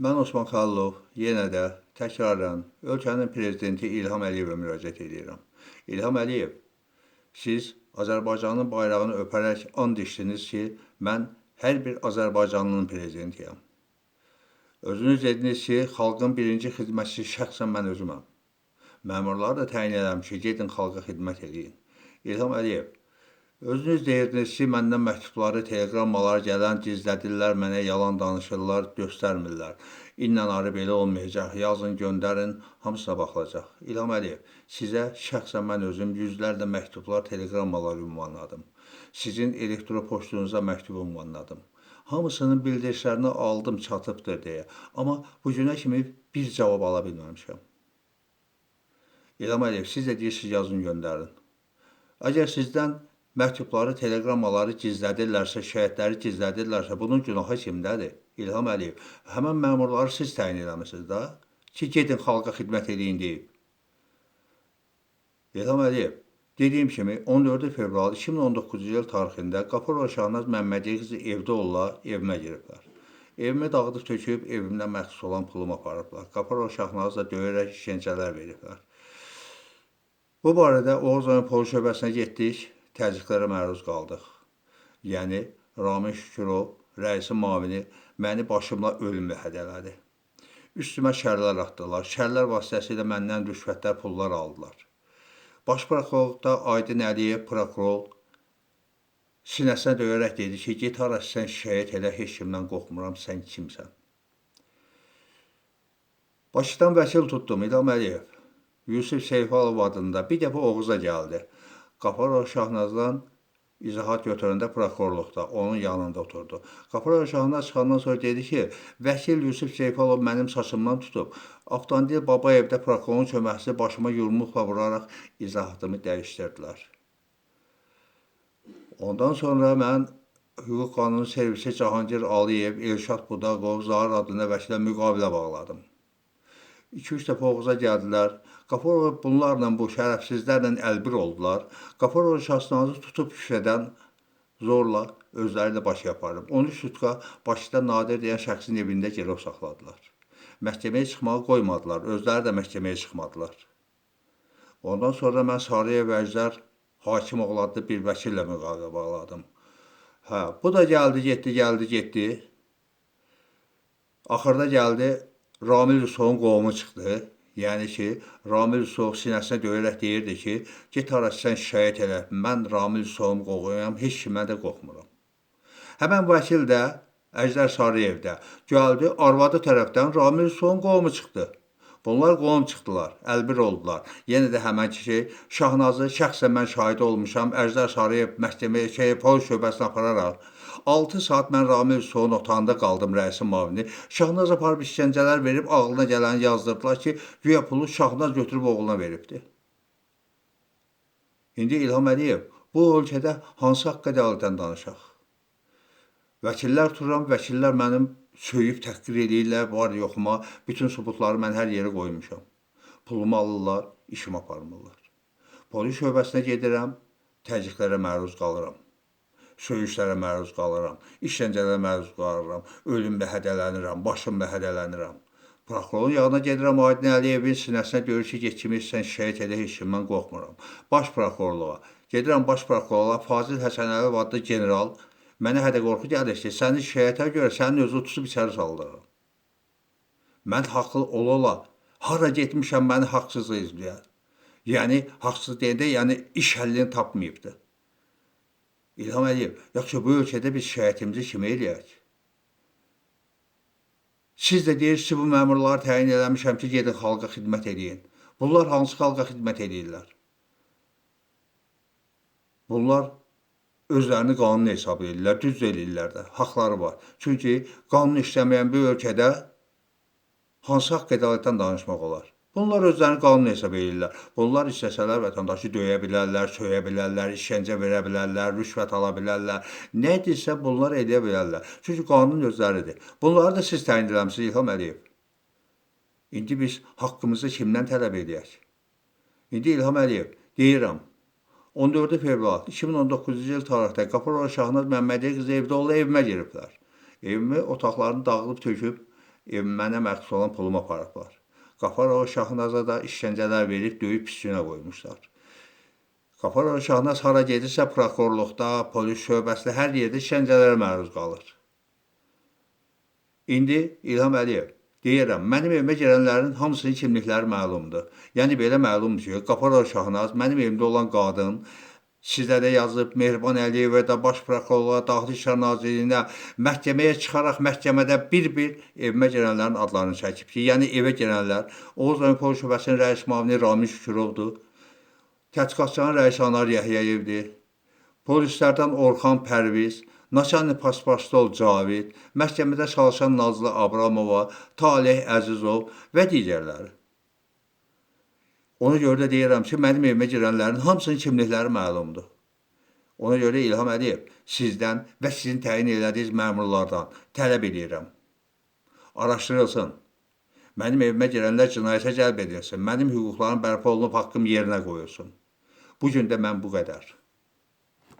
Mən Osman Xəlilov yenə də təkrarən ölkənin prezidenti İlham Əliyevə müraciət edirəm. İlham Əliyev, siz Azərbaycanın bayrağını öpərək and içdiniz ki, mən hər bir Azərbaycanlının prezidentiyəm. Özünüz dediniz ki, xalqın birinci xidmətçisi şəxsən mən özüməm. Məmurları da təyin eləmiş ki, gedin xalqa xidmət eləyin. İlham Əliyev, özünüz deyirdiniz ki, məndən məktubları, teleqrammalar gələn gizlədirlər, mənə yalan danışırlar, göstərmirlər. İnlə arı belə olmayacaq, yazın, göndərin, hamısına baxılacaq. İlham Əliyev, sizə şəxsən mən özüm yüzlərlə məktublar, teleqrammalar ünvanladım. Sizin elektropoçtunuza məktub ünvanladım. Hamısının bildirişlərini aldım, çatıbdır deyə. Amma bu günə kimi bir cavab ala bilməmişəm. İlham Əliyev, siz də deyirsiniz yazın göndərin. Əgər sizdən məktubları, teleqrammaları gizlədirlərsə, şəhidləri gizlədirlərsə, bunun günahı kimdədir? İlham Əliyev, həmən məmurları siz təyin eləmisiniz da ki, gedin xalqa xidmət eləyin deyib. İlham Əliyev, dediyim kimi 14 fevral 2019-cu il tarixində Qapırova Şahnaz Məmmədiyev qızı evdə olurlar, evimə giriblər. Evimi dağıdıb töküb, evimdən məxsus olan pulumu aparıblar. Qapırova Şahnaz da döyərək işgəncələr veriblər. Bu barədə Oğuz rayon polis şöbəsinə getdik, təzyiqlərə məruz qaldıq. Yəni Ramin Şükürov, rəisin mavini məni başımla ölümlə hədələdi. Üstümə şərlər atdılar. Şərlər vasitəsilə məndən rüşvətlər, pullar aldılar. Baş prokurorluqda Aydın Əliyev prokuror sinəsinə döyərək dedi ki, get hara sən şikayət elə, heç kimdən qorxmuram, sən kimsən? Bakıdan vəkil tutdum İlham Əliyev. Yusif Seyfalov adında bir dəfə Oğuza gəldi. Qafarov Şahnazdan izahat götürəndə prokurorluqda onun yanında oturdu. Qafarov Şahnaz çıxandan sonra dedi ki, vəkil Yusif Seyfalov mənim saçımdan tutub. Avtandil Babayevdə prokurorun köməkçisi başıma yumruqla vuraraq izahatımı dəyişdirdilər. Ondan sonra mən Hüquq Qanunu Servisi Cahangir Aliyev, Elşad Budaqov, Zahir adında vəkilə müqavilə bağladım. 2-3 dəfə Oğuza gəldilər. Qafarov bunlarla, bu şərəfsizlərlə əlbir oldular. Qafarov şahsnazı tutub şüşədən zorla özləri də Bakıya aparıb. 13 sutka Bakıda Nadir deyən şəxsin evində girov saxladılar. Məhkəməyə çıxmağı qoymadılar. Özləri də məhkəməyə çıxmadılar. Ondan sonra mən Sarıyev Əjdər Hakimov adlı bir vəkillə müqavilə bağladım. Hə, bu da gəldi, getdi, gəldi, getdi. Axırda gəldi Ramil Rüsovun qovumu çıxdı. Yəni ki, Ramil Rüsov sinəsinə döyərək deyirdi ki, get hara sən şikayət elə. Mən Ramil Rüsovun qovuyam, heç kimə də qorxmuram. Həmən vəkil də Əjdər Sarıyevdə gəldi, arvadı tərəfdən Ramil Rüsovun qovumu çıxdı. Bunlar qovum çıxdılar, əlbir oldular. Yenə də həmən ki, Şahnazı şəxsən mən şahid olmuşam. Əjdər Sarıyev məhkəməyə şey, polis şöbəsinə apararaq 6 saat mən Ramil Rüsovun otağında qaldım rəisin mavini. Şahnaz aparıb işgəncələr verib ağlına gələni yazdırdılar ki, güya pulu Şahnaz götürüb oğluna veribdi. İndi İlham Əliyev bu ölkədə hansı haqq ədalətdən danışaq? Vəkillər tuturam, vəkillər mənim söyüb təhqir edirlər, var yoxuma, bütün sübutları mən hər yerə qoymuşam. Pulumu alırlar, işimi aparmırlar. Polis şöbəsinə gedirəm, təzyiqlərə məruz qalıram. Söyüşlərə məruz qalıram, işgəncələrə məruz qalıram, ölümlə hədələnirəm, başımla hədələnirəm. Prokurorun yanına gedirəm, Aydın Əliyevin sinəsinə görür ki, get kimi sən şəhid elə heç kimdən qorxmuram. Baş prokurorluğa, gedirəm baş prokurorluğa, Fazil Həsənəliyev adlı general Mənə hədə qorxu gəlir ki, səni şikayətə görə sənin özü tutub içəri saldırır. Mən haqlı ola-ola hara getmişəm məni haqsız izləyər. Yəni haqsız deyəndə, yəni iş həllini tapmayıbdı. İlham Əliyev, yaxşı bu ölkədə biz şikayətimizi kimə eləyək? Siz də deyirsiniz bu məmurları təyin eləmişəm ki, gedin xalqa xidmət eləyin. Bunlar hansı xalqa xidmət eləyirlər? Bunlar özlərini qanun hesab edirlər, düz eləyirlər də, haqları var. Çünki qanun işləməyən bir ölkədə hansı haqq ədalətdən danışmaq olar? Bunlar özlərini qanun hesab edirlər. Bunlar istəsələr vətəndaşı döyə bilərlər, söyə bilərlər, işgəncə verə bilərlər, rüşvət ala bilərlər. Nə edirsə bunlar edə bilərlər. Çünki qanun özləridir. Bunları da siz təyin eləmisiniz İlham Əliyev. İndi biz haqqımızı kimdən tələb edək? İndi İlham Əliyev deyirəm, 14 fevral 2019-cu il tarixdə Qaparova Şahnaz Məmmədiyev qızı evdə olub evimə giriblər. Evimi, otaqlarını dağılıb töküb ev mənə məxsus olan pulumu aparıblar. Qafarov Şahnaza da işgəncələr verib döyüb piscinə qoymuşlar. Qafarov Şahnaz hara gedirsə prokurorluqda, polis şöbəsində hər yerdə işgəncələrə məruz qalır. İndi İlham Əliyev deyirəm, mənim evimə girənlərin hamısının kimlikləri məlumdur. Yəni belə məlumdur ki, Qafarov Şahnaz mənim evimdə olan qadın sizə də yazıb Mehriban Əliyevə də baş prokurorluğa, Daxili İşlər Nazirliyinə məhkəməyə çıxaraq məhkəmədə bir-bir evimə girənlərin adlarını çəkib ki, yəni evə girənlər Oğuz rayon polis şöbəsinin rəis müavini Ramin Şükürovdur. Tədqiqatçının rəisi Anar Yəhyəyevdir. Polislərdən Orxan Pərviz, Naçalnik Paspastol Cavid, məhkəmədə çalışan Nazlı Abramova, Taleh Əzizov və digərləri. Ona görə də deyirəm ki, mənim evimə girənlərin hamısının kimlikləri məlumdur. Ona görə İlham Əliyev sizdən və sizin təyin elədiyiniz məmurlardan tələb edirəm. Araşdırılsın. Mənim evimə girənlər cinayətə cəlb edilsin. Mənim hüquqlarım bərpa olunub, haqqım yerinə qoyulsun. Bu gün də mən bu qədər.